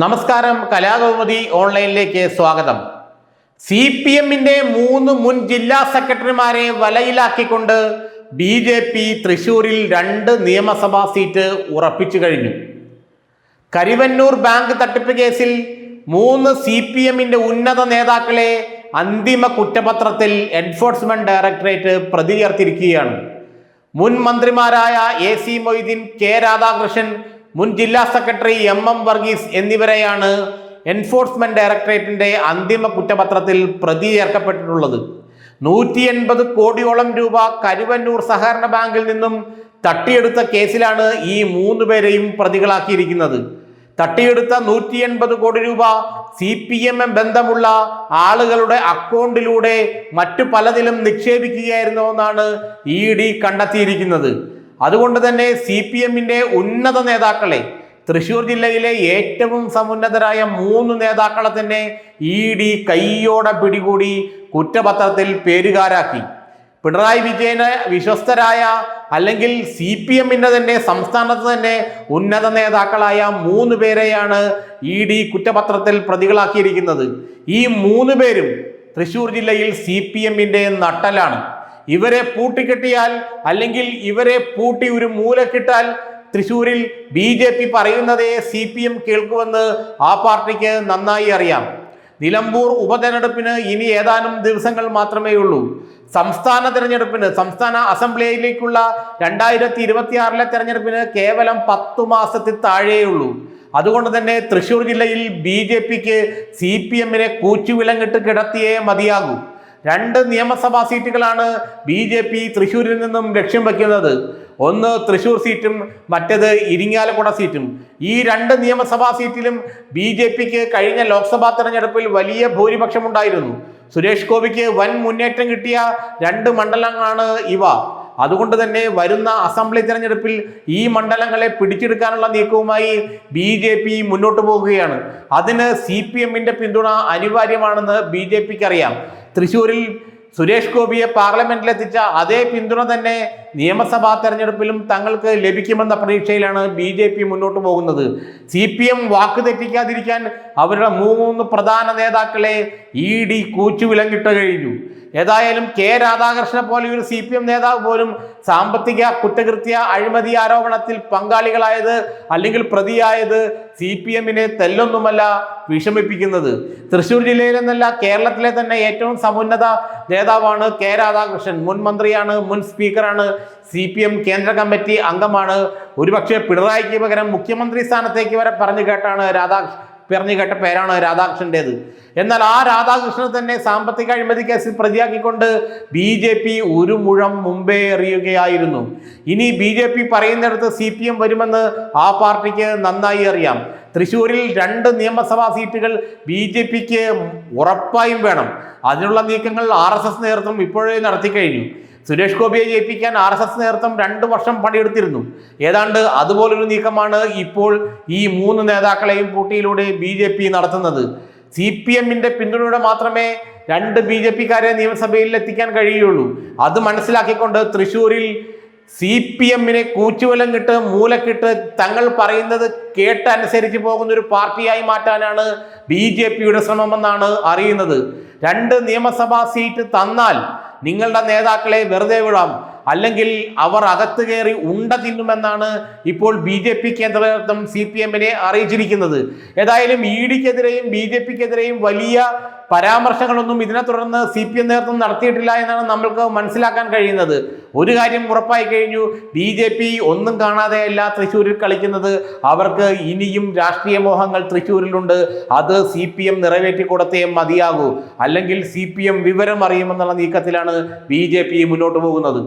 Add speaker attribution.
Speaker 1: നമസ്കാരം കലാകൗമുദി ഓൺലൈനിലേക്ക് സ്വാഗതം. C P എമ്മിന്റെ മൂന്ന് മുൻ ജില്ലാ സെക്രട്ടറിമാരെ വലയിലാക്കിക്കൊണ്ട് ബി ജെ പി തൃശൂരിൽ രണ്ട് നിയമസഭാ സീറ്റ് ഉറപ്പിച്ചു കഴിഞ്ഞു. കരിവന്നൂർ ബാങ്ക് തട്ടിപ്പ് കേസിൽ മൂന്ന് സി പി എമ്മിന്റെ ഉന്നത നേതാക്കളെ അന്തിമ കുറ്റപത്രത്തിൽ എൻഫോഴ്സ്മെന്റ് ഡയറക്ടറേറ്റ് പ്രതി ചേർത്തിരിക്കുകയാണ് മുൻ മന്ത്രിമാരായ A C Moideen K Radhakrishnan മുൻ ജില്ലാ സെക്രട്ടറി എം എം വർഗീസ് എന്നിവരെയാണ് എൻഫോഴ്സ്മെന്റ് ഡയറക്ടറേറ്റിന്റെ അന്തിമ കുറ്റപത്രത്തിൽ പ്രതി ചേർക്കപ്പെട്ടിട്ടുള്ളത്. നൂറ്റി എൺപത് കോടിയോളം രൂപ കരുവന്നൂർ സഹകരണ ബാങ്കിൽ നിന്നും തട്ടിയെടുത്ത കേസിലാണ് ഈ മൂന്ന് പേരെയും പ്രതികളാക്കിയിരിക്കുന്നത്. തട്ടിയെടുത്ത നൂറ്റി എൺപത് കോടി രൂപ സി പി എം ബന്ധമുള്ള ആളുകളുടെ അക്കൗണ്ടിലൂടെ മറ്റു പലതിലും നിക്ഷേപിക്കുകയായിരുന്നു എന്നാണ് ഇ ഡി കണ്ടെത്തിയിരിക്കുന്നത്. അതുകൊണ്ട് തന്നെ സി പി എമ്മിന്റെ ഉന്നത നേതാക്കളെ തൃശൂർ ജില്ലയിലെ ഏറ്റവും സമുന്നതരായ മൂന്ന് നേതാക്കളെ തന്നെ ഇ ഡി കൈയോടെ പിടികൂടി കുറ്റപത്രത്തിൽ പേരുകാരാക്കി. പിണറായി വിജയന് വിശ്വസ്തരായ അല്ലെങ്കിൽ സി പി എമ്മിന്റെ തന്നെ സംസ്ഥാനത്ത് തന്നെ ഉന്നത നേതാക്കളായ മൂന്ന് പേരെയാണ് ഇ ഡി കുറ്റപത്രത്തിൽ പ്രതികളാക്കിയിരിക്കുന്നത്. ഈ മൂന്ന് പേരും തൃശൂർ ജില്ലയിൽ സി പി എമ്മിന്റെ നട്ടലാണ്. ഇവരെ പൂട്ടിക്കെട്ടിയാൽ അല്ലെങ്കിൽ ഇവരെ പൂട്ടി ഒരു മൂലക്കിട്ടാൽ തൃശൂരിൽ ബി ജെ പി പറയുന്നതേ സി പി എം കേൾക്കുമെന്ന് ആ പാർട്ടിക്ക് നന്നായി അറിയാം. നിലമ്പൂർ ഉപതെരഞ്ഞെടുപ്പിന് ഇനി ഏതാനും ദിവസങ്ങൾ മാത്രമേ ഉള്ളൂ. സംസ്ഥാന തെരഞ്ഞെടുപ്പിന് സംസ്ഥാന അസംബ്ലിയിലേക്കുള്ള രണ്ടായിരത്തി ഇരുപത്തി ആറിലെ തെരഞ്ഞെടുപ്പിന് കേവലം പത്തു മാസത്തിൽ താഴെയുള്ളൂ അതുകൊണ്ട് തന്നെ തൃശൂർ ജില്ലയിൽ ബി ജെ പിക്ക് സി പി എമ്മിനെ കൂച്ചുവിലങ്ങിട്ട് കിടത്തിയേ മതിയാകൂ. രണ്ട് നിയമസഭാ സീറ്റുകളാണ് ബി ജെ പി തൃശ്ശൂരിൽ നിന്നും ലക്ഷ്യം വയ്ക്കുന്നത് ഒന്ന് തൃശ്ശൂർ സീറ്റും മറ്റേത് ഇരിങ്ങാലക്കുട സീറ്റും. ഈ രണ്ട് നിയമസഭാ സീറ്റിലും ബി ജെ പിക്ക് കഴിഞ്ഞ ലോക്സഭാ തെരഞ്ഞെടുപ്പിൽ വലിയ ഭൂരിപക്ഷമുണ്ടായിരുന്നു. സുരേഷ് ഗോപിക്ക് വൻ മുന്നേറ്റം കിട്ടിയ രണ്ട് മണ്ഡലങ്ങളാണ് ഇവ. അതുകൊണ്ട് തന്നെ വരുന്ന അസംബ്ലി തെരഞ്ഞെടുപ്പിൽ ഈ മണ്ഡലങ്ങളെ പിടിച്ചെടുക്കാനുള്ള നീക്കവുമായി ബി ജെ പി മുന്നോട്ട് പോകുകയാണ്. അതിന് സി പി എമ്മിന്റെ പിന്തുണ അനിവാര്യമാണെന്ന് ബി ജെ പിക്ക് അറിയാം തൃശ്ശൂരിൽ സുരേഷ് ഗോപിയെ പാർലമെന്റിലെത്തിച്ച അതേ പിന്തുണ തന്നെ നിയമസഭാ തെരഞ്ഞെടുപ്പിലും തങ്ങൾക്ക് ലഭിക്കുമെന്ന പ്രതീക്ഷയിലാണ് ബി ജെ പി മുന്നോട്ട് പോകുന്നത്. സി പി എം വാക്ക് തെറ്റിക്കാതിരിക്കാൻ അവരുടെ മൂന്ന് പ്രധാന നേതാക്കളെ ഇ ഡി കൂച്ചുവിലങ്ങിട്ട് കഴിഞ്ഞു. ഏതായാലും കെ രാധാകൃഷ്ണനെ പോലെ ഒരു സി പി എം നേതാവ് പോലും സാമ്പത്തിക കുറ്റകൃത്യ അഴിമതി ആരോപണത്തിൽ പങ്കാളികളായത് അല്ലെങ്കിൽ പ്രതിയായത് സി പി എമ്മിനെ തെല്ലൊന്നുമല്ല വിഷമിപ്പിക്കുന്നത്. തൃശ്ശൂർ ജില്ലയിലെന്നല്ല കേരളത്തിലെ തന്നെ ഏറ്റവും സമുന്നത നേതാവാണ് കെ രാധാകൃഷ്ണൻ. മുൻ മന്ത്രിയാണ് മുൻ സ്പീക്കറാണ് സി പി എം കേന്ദ്ര കമ്മിറ്റി അംഗമാണ്. ഒരുപക്ഷെ പിണറായിക്ക് പകരം മുഖ്യമന്ത്രി സ്ഥാനത്തേക്ക് വരെ പറഞ്ഞു കേട്ടാണ് രാധാകൃഷ്ണൻ. പറഞ്ഞു കേട്ട പേരാണ് രാധാകൃഷ്ണന്റേത്. എന്നാൽ ആ രാധാകൃഷ്ണൻ തന്നെ സാമ്പത്തിക അഴിമതി കേസിൽ പ്രതിയാക്കിക്കൊണ്ട് ബി ജെ പി ഒരു മുഴം മുമ്പേ എറിയുകയായിരുന്നു. ഇനി ബി ജെ പി പറയുന്നിടത്ത് സി പി എം വരുമെന്ന് ആ പാർട്ടിക്ക് നന്നായി അറിയാം. തൃശ്ശൂരിൽ രണ്ട് നിയമസഭാ സീറ്റുകൾ ബി ജെ പിക്ക് ഉറപ്പായും വേണം. അതിനുള്ള നീക്കങ്ങൾ ആർ എസ് എസ് നേതൃത്വം ഇപ്പോഴേ നടത്തിക്കഴിഞ്ഞു. സുരേഷ് ഗോപിയെ ജയിപ്പിക്കാൻ ആർ എസ് എസ് നേതൃത്വം രണ്ട് വർഷം പണിയെടുത്തിരുന്നു. ഏതാണ്ട് അതുപോലൊരു നീക്കമാണ് ഇപ്പോൾ ഈ മൂന്ന് നേതാക്കളെയും കൂട്ടിയിലൂടെ ബി ജെ പി നടത്തുന്നത്. സി പി എമ്മിന്റെ പിന്തുണയോടെ മാത്രമേ രണ്ട് ബി ജെ പിക്കാരെ നിയമസഭയിൽ എത്തിക്കാൻ കഴിയുള്ളൂ അത് മനസ്സിലാക്കിക്കൊണ്ട് തൃശ്ശൂരിൽ സി പി എമ്മിനെ കൂച്ചുവലം കിട്ട് മൂലക്കിട്ട് തങ്ങൾ പറയുന്നത് കേട്ട് അനുസരിച്ച് പോകുന്ന ഒരു പാർട്ടിയായി മാറ്റാനാണ് ബി ജെ പിയുടെ ശ്രമമെന്നാണ് അറിയുന്നത്. രണ്ട് നിയമസഭാ സീറ്റ് തന്നാൽ നിങ്ങളുടെ നേതാക്കളെ വെറുതെ വിടാം. അല്ലെങ്കിൽ അവർ അകത്ത് കയറി ഉണ്ട തിന്നുമെന്നാണ് ഇപ്പോൾ ബി ജെ പി കേന്ദ്ര നേതൃത്വം സി പി എമ്മിനെ അറിയിച്ചിരിക്കുന്നത്. ഏതായാലും ഇ ഡിക്കെതിരെയും ബി ജെ പിക്കെതിരെയും വലിയ പരാമർശങ്ങളൊന്നും ഇതിനെ തുടർന്ന് സി പി എം നേതൃത്വം നടത്തിയിട്ടില്ല എന്നാണ് നമ്മൾക്ക് മനസ്സിലാക്കാൻ കഴിയുന്നത്. ഒരു കാര്യം ഉറപ്പായി കഴിഞ്ഞു. ബി ജെ പി ഒന്നും കാണാതെയല്ല തൃശ്ശൂരിൽ കളിക്കുന്നത് അവർക്ക് ഇനിയും രാഷ്ട്രീയ മോഹങ്ങൾ തൃശ്ശൂരിലുണ്ട്. അത് സി പി എം നിറവേറ്റി കൊടുത്തേ മതിയാകൂ. അല്ലെങ്കിൽ സി പി എം വിവരം അറിയുമെന്നുള്ള നീക്കത്തിലാണ് ബി ജെ പി മുന്നോട്ട് പോകുന്നത്.